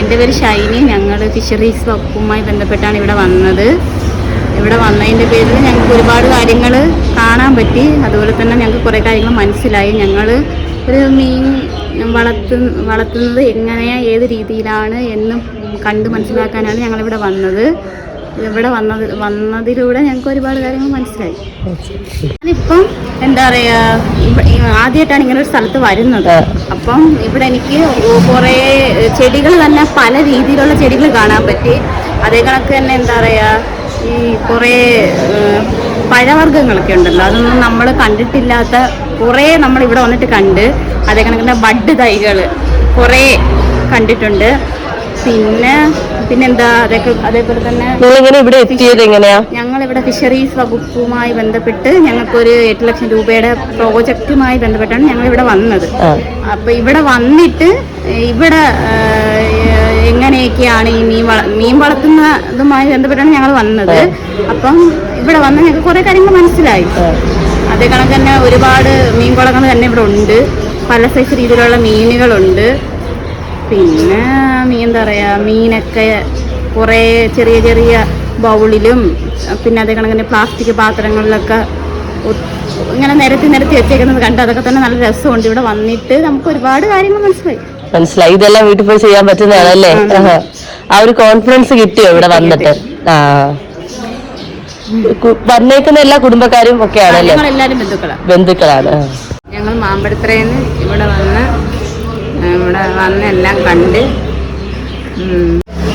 എന്റെ പേര് ഷൈനി. ഞങ്ങൾ ഫിഷറീസ് വകുപ്പുമായി ബന്ധപ്പെട്ടാണ് ഇവിടെ വന്നത്. ഇവിടെ വന്നതിന്റെ പേരിൽ ഞങ്ങൾക്ക് ഒരുപാട് കാര്യങ്ങൾ കാണാൻ പറ്റി. അതുപോലെ തന്നെ ഞങ്ങൾക്ക് കുറേ കാര്യങ്ങൾ മനസ്സിലായി. ഞങ്ങൾ ഒരു മീൻ വളർത്തു വളർത്തുന്നത് എങ്ങനെയാണ് ഏത് രീതിയിലാണ് എന്ന് കണ്ട് മനസ്സിലാക്കാനാണ് ഞങ്ങളിവിടെ വന്നത്. ഇവിടെ വന്നത് വന്നതിലൂടെ ഞങ്ങൾക്ക് ഒരുപാട് കാര്യങ്ങൾ മനസ്സിലായി. ഞാനിപ്പം എന്താ പറയാ ഇവ- ഈ ആദ്യമായിട്ടാണ് ഇങ്ങനെ ഒരു സ്ഥലത്ത് വരുന്നത്. അപ്പം ഇവിടെ എനിക്ക് കുറേ ചെടികൾ തന്നെ പല രീതിയിലുള്ള ചെടികൾ കാണാൻ പറ്റി. അതേ കണക്ക് തന്നെ എന്താ പറയാ ഈ കുറേ പഴവർഗങ്ങളൊക്കെ ഉണ്ടല്ലോ. അതൊന്നും നമ്മൾ കണ്ടിട്ടില്ലാത്ത കുറേ നമ്മൾ ഇവിടെ വന്നിട്ട് കണ്ട് അതേ കണക്കിന്റെ ബഡ് തൈകൾ കുറേ കണ്ടിട്ടുണ്ട്. പിന്നെ പിന്നെന്താ അതൊക്കെ അതേപോലെ തന്നെ നിങ്ങളിങ്ങനെ ഇവിടെ എത്തിയത് എങ്ങനെയാ? ഞങ്ങളിവിടെ ഫിഷറീസ് വകുപ്പുമായി ബന്ധപ്പെട്ട് ഞങ്ങൾക്കൊരു എട്ട് ലക്ഷം രൂപയുടെ പ്രോജക്റ്റുമായി ബന്ധപ്പെട്ടാണ് ഞങ്ങൾ ഇവിടെ വന്നത്. അപ്പൊ ഇവിടെ വന്നിട്ട് ഇവിടെ എങ്ങനെയൊക്കെയാണ് ഈ മീൻ വള മീൻ വളർത്തുന്നതുമായി ബന്ധപ്പെട്ടാണ് ഞങ്ങൾ വന്നത്. അപ്പം ഇവിടെ വന്ന് ഞങ്ങൾക്ക് കുറെ കാര്യങ്ങൾ മനസ്സിലായി. അതേ കണക്ക് തന്നെ ഒരുപാട് മീൻ കുളങ്ങൾ തന്നെ ഇവിടെ ഉണ്ട്. പല സൈസ് രീതിയിലുള്ള മീനുകളുണ്ട്. പിന്നെ മീൻ എന്താ പറയുക മീനൊക്കെ കുറേ ചെറിയ ചെറിയ ബൗളിലും പിന്നെ അതേ കണക്കിന് പ്ലാസ്റ്റിക് പാത്രങ്ങളിലൊക്കെ ഇങ്ങനെ നിരത്തി നിരത്തി വെച്ചേക്കുന്നത് കണ്ട് അതൊക്കെ തന്നെ നല്ല രസമുണ്ട്. ഇവിടെ വന്നിട്ട് നമുക്ക് ഒരുപാട് കാര്യങ്ങൾ മനസ്സിലായി. മനസ്സിലായി. ഇതെല്ലാം വീട്ടിൽ പോയി ചെയ്യാൻ പറ്റുന്നതാണല്ലേ. ആ ഒരു കോൺഫിഡൻസ് കിട്ടിയോ ഇവിടെ വന്നിട്ട്? ആ. വന്നേക്കുന്ന എല്ലാ കുടുംബക്കാരും ഒക്കെ ആണല്ലേ ബന്ധുക്കളാണ്. ഞങ്ങൾ മാമ്പഴത്തറയിൽ നിന്ന് ഇവിടെ വന്ന് ആ, ഇവിടെ വന്ന് എല്ലാം കണ്ട്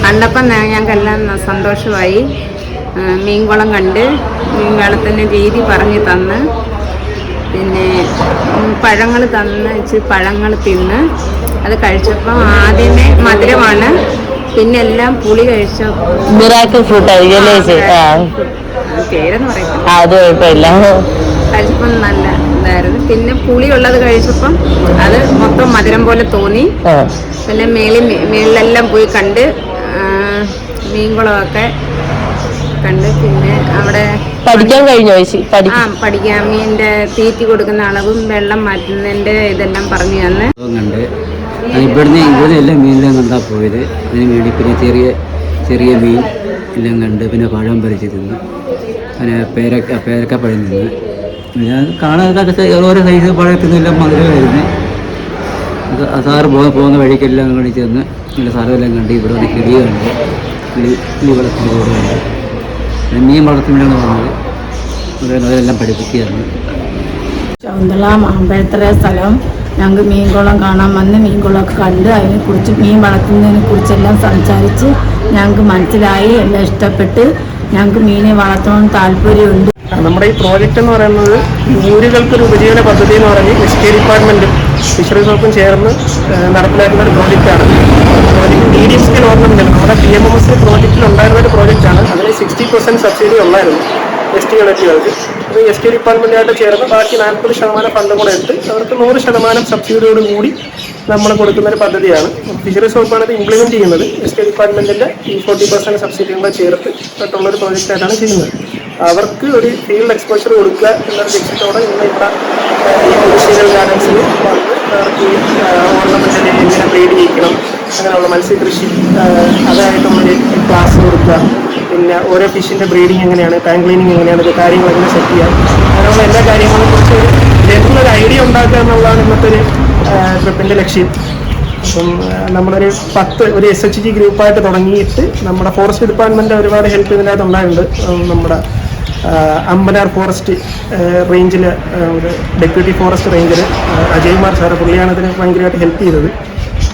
കണ്ടപ്പം ഞങ്ങൾക്കെല്ലാം സന്തോഷമായി. മീൻകുളം കണ്ട് മീൻ വെള്ളത്തിന്റെ രീതി പറഞ്ഞു തന്ന്. പിന്നെ പഴങ്ങൾ തന്ന് വെച്ച് പഴങ്ങൾ തിന്ന്. അത് കഴിച്ചപ്പം ആദ്യമേ മധുരമാണ്. പിന്നെ എല്ലാം പുളി കഴിച്ചപ്പോൾ മിറാക്കിൾ ഫ്രൂട്ട് ആയിരിക്കും പേരെന്ന് പറയാം അത് കുഴപ്പമില്ല. കഴിച്ചപ്പം നല്ല ഇതായിരുന്നു പിന്നെ പുളി ഉള്ളത് കഴിച്ചപ്പം അത് മൊത്തം മധുരം പോലെ തോന്നി. പിന്നെ മേളിൽ മേളിലെല്ലാം പോയി കണ്ട് മീൻകുളമൊക്കെ കണ്ട് പിന്നെ അവിടെ പഠിക്കാൻ കഴിഞ്ഞോ ചേച്ചി? ആ പഠിക്കാൻ മീന്റെ തീറ്റി കൊടുക്കുന്ന അളവും വെള്ളം മാറ്റുന്നതിന്റെ ഇതെല്ലാം പറഞ്ഞു തന്നെ. കണ്ട് ഇവിടുന്ന് ഇവിടുന്ന് എല്ലാം മീനെല്ലാം കണ്ടാൽ പോയത്. അതിന് വേണ്ടി പിന്നെ ചെറിയ ചെറിയ മീൻ എല്ലാം കണ്ട് പിന്നെ പഴം പറിച്ച് തിന്ന്. പിന്നെ പേരക്ക പേരക്ക പഴം തിന്ന്. കാണാനൊക്കെ സൈ- ഓരോ സൈസ് പഴത്തിനെല്ലാം മധുരമായിരുന്നു. സാറ് പോകുന്ന വഴിക്കെല്ലാം കൂടി ചെന്ന് നല്ല സ്ഥലമെല്ലാം കണ്ട് ഇവിടെ കിളി കണ്ട് കിളി കിളി വളർത്തുന്ന കൂടെ കണ്ട്. പിന്നെ മീൻ വളർത്തുമ്പോഴാണ് വന്നത്. അതുപോലെ അവരെല്ലാം പഠിപ്പിക്കുകയാണ് ശകുന്തള മാമ്പഴത്തറ സ്ഥലം. ഞങ്ങൾക്ക് മീൻകുളം കാണാൻ വന്ന് മീൻകുളമൊക്കെ കണ്ട് അതിനെക്കുറിച്ച് മീൻ വളർത്തുന്നതിനെ കുറിച്ചെല്ലാം സംസാരിച്ച് ഞങ്ങൾക്ക് മനസ്സിലായി എല്ലാം ഇഷ്ടപ്പെട്ട് ഞങ്ങൾക്ക് മീനെ വളർത്തണമെന്ന് താല്പര്യമുണ്ട്. നമ്മുടെ ഈ പ്രോജക്റ്റ് എന്ന് പറയുന്നത് ഊരുകൾക്കൊരു ഉപജീവന പദ്ധതി എന്ന് പറഞ്ഞ് എസ് കെ ഡിപ്പാർട്ട്മെന്റും ഫിഷറീസ് വകുപ്പും ചേർന്ന് നടപ്പിലാക്കുന്ന ഒരു പ്രോജക്റ്റാണ് പ്രോജക്റ്റ് മീഡിയം സ്കെയിൽ ഓർണമെന്റ് നമ്മുടെ പി എം എം എസ് പ്രോജക്റ്റിൽ ഉണ്ടായിരുന്ന ഒരു പ്രോജക്റ്റാണ് അതിന് സിക്സ്റ്റി പെർസെന്റ് സബ്സിഡി ഉള്ളായിരുന്നു എസ് ടി യൂണിറ്റുകൾക്ക് അത് എസ് ടി ഡിപ്പാർട്ട്മെന്റായിട്ട് ചേർന്ന് ബാക്കി നാൽപ്പത് ശതമാനം ഫണ്ടും കൂടെ എടുത്ത് അവർക്ക് നൂറ് ശതമാനം സബ്സിഡിയോട് കൂടി നമ്മൾ കൊടുക്കുന്ന ഒരു പദ്ധതിയാണ്. ഫിഷറീസ് വകുപ്പാണ് ഇത് ഇംപ്ലിമെന്റ് ചെയ്യുന്നത്. എസ് ടി ഡിപ്പാർട്ട്മെന്റിന്റെ ഈ ഫോർട്ടി പെർസെന്റ് സബ്സിഡി കൂടെ ചേർത്ത് ആയിട്ടുള്ള ഒരു പ്രോജക്റ്റായിട്ടാണ് ചെയ്യുന്നത്. അവർക്ക് ഒരു ഫീൽഡ് എക്സ്പോഷർ കൊടുക്കുക എന്നൊരു ലക്ഷ്യത്തോടെ ഇന്ന് ഇവിടെ കുരിശികൾ ഗാർഡൻസിൽ വന്ന് ഈ ഓർണമെന്റിനെ എങ്ങനെ ബ്രീഡ് ചെയ്യിക്കണം. അങ്ങനെയുള്ള മത്സ്യകൃഷി അതായിട്ടുള്ളൊരു ക്ലാസ് കൊടുക്കുക. പിന്നെ ഓരോ ഫിഷിന്റെ ബ്രീഡിങ് എങ്ങനെയാണ് ടാങ്ക് ക്ലീനിങ് എങ്ങനെയാണ് ഇത് കാര്യങ്ങൾ എങ്ങനെ സെറ്റ് ചെയ്യാം. അങ്ങനെയുള്ള എല്ലാ കാര്യങ്ങളും കുറിച്ച് ഒരു ജനറൽ ഒരു ഐഡിയ ഉണ്ടാക്കുക എന്നുള്ളതാണ് ഇന്നത്തെ ഒരു ട്രിപ്പിന്റെ ലക്ഷ്യം. അപ്പം നമ്മളൊരു പത്ത് ഒരു എസ് എച്ച് ജി ഗ്രൂപ്പായിട്ട് തുടങ്ങിയിട്ട് നമ്മുടെ ഫോറസ്റ്റ് ഡിപ്പാർട്ട്മെന്റ് ഒരുപാട് ഹെൽപ്പ് ഇതിനകത്ത് ഉണ്ടായിട്ടുണ്ട്. നമ്മുടെ അമ്പനാർ ഫോറസ്റ്റ് റേഞ്ചിൽ ഒരു ഡെപ്യൂട്ടി ഫോറസ്റ്റ് റേഞ്ചിൽ അജയ്കുമാർ സാറ് പുള്ളിയാണ് ഇതിന് ഭയങ്കരമായിട്ട് ഹെൽപ്പ് ചെയ്തത്.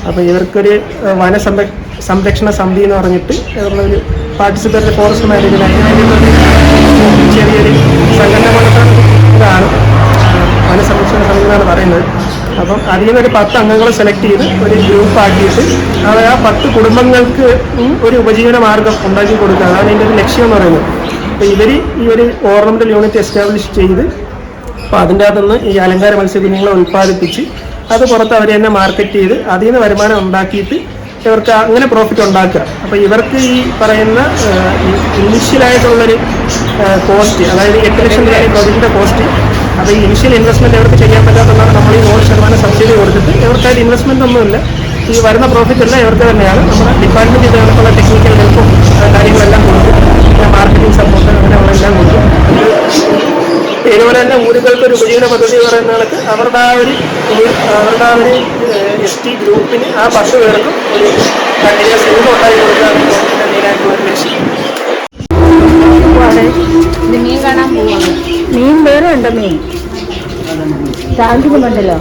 അപ്പോൾ ഇവർക്കൊരു വന സംര സംരക്ഷണ സമിതി എന്ന് പറഞ്ഞിട്ട് ഇവരുടെ പാർട്ടിസിപ്പേറ്റ് ഫോറസ്റ്റ് മാനേജ്മെന്റ് അതിന് ചെറിയൊരു സംഘടന വന സംരക്ഷണ സമിതി എന്നാണ് പറയുന്നത്. അപ്പം അതിൽ നിന്ന് ഒരു പത്ത് അംഗങ്ങളെ സെലക്ട് ചെയ്ത് ഒരു ഗ്രൂപ്പ് ആക്കിയിട്ട് അത് ആ പത്ത് കുടുംബങ്ങൾക്ക് ഒരു ഉപജീവന മാർഗം ഉണ്ടാക്കി കൊടുക്കുക. അതാണ് എന്റെ ഒരു ലക്ഷ്യം എന്ന് പറയുന്നത്. അപ്പോൾ ഇവർ ഈ ഒരു ഓർണമെന്റൽ യൂണിറ്റ് എസ്റ്റാബ്ലിഷ് ചെയ്ത് അപ്പോൾ അതിന്റെ അകത്തുനിന്ന് ഈ അലങ്കാര മത്സ്യകുഞ്ഞുങ്ങളെ ഉൽപ്പാദിപ്പിച്ച് അത് പുറത്ത് അവർ തന്നെ മാർക്കറ്റ് ചെയ്ത് അതിൽ നിന്ന് വരുമാനം ഉണ്ടാക്കിയിട്ട് ഇവർക്ക് അങ്ങനെ പ്രോഫിറ്റ് ഉണ്ടാക്കുക. അപ്പോൾ ഇവർക്ക് ഈ പറയുന്ന ഇനിഷ്യലായിട്ടുള്ളൊരു കോസ്റ്റ് അതായത് എട്ട് ലക്ഷം രൂപയാണ് പ്രോജക്റ്റിന്റെ കോസ്റ്റ് അപ്പോൾ ഈ ഇനിഷ്യൽ ഇൻവെസ്റ്റ്മെന്റ് ഇവർക്ക് ചെയ്യാൻ പറ്റാത്തതാണ് നമ്മൾ ഈ നൂറ് ശതമാനം സബ്സിഡി കൊടുത്തിട്ട് ഇവർക്കായിട്ട് ഇൻവെസ്റ്റ്മെന്റ് ഒന്നുമില്ല. ഈ വരുന്ന പ്രോഫിറ്റ് എല്ലാം ഇവർക്ക് തന്നെയാണ്. നമ്മുടെ ഡിപ്പാർട്ട്മെന്റ് ഇതിനകത്തുള്ള ടെക്നിക്കൽ ഹെൽപ്പും കാര്യങ്ങളെല്ലാം കൊടുത്ത് മാർക്കറ്റിംഗ് സപ്പോർട്ട് എല്ലാം കൊടുക്കും ഇതുപോലെ തന്നെ ഊരുകൾക്ക് ഒരു ഉപജീവന പദ്ധതി പറയുന്ന കണക്ക് അവരുടെ ആ ഒരു അവരുടെ ആ ഒരു എസ് ടി ഗ്രൂപ്പിന് ആ പത്ത് പേർക്കും ഒരു കണ്ടിന്യൂസ് ഇൻകം ഉണ്ടാക്കി കൊടുക്കാൻ മെയിനായിട്ടുള്ള ലക്ഷ്യം മീൻ കാണാൻ പോവാണ്. മീൻ വേറെ ഉണ്ടോ മീൻ. ടാങ്കിന് മണ്ടല്ലോ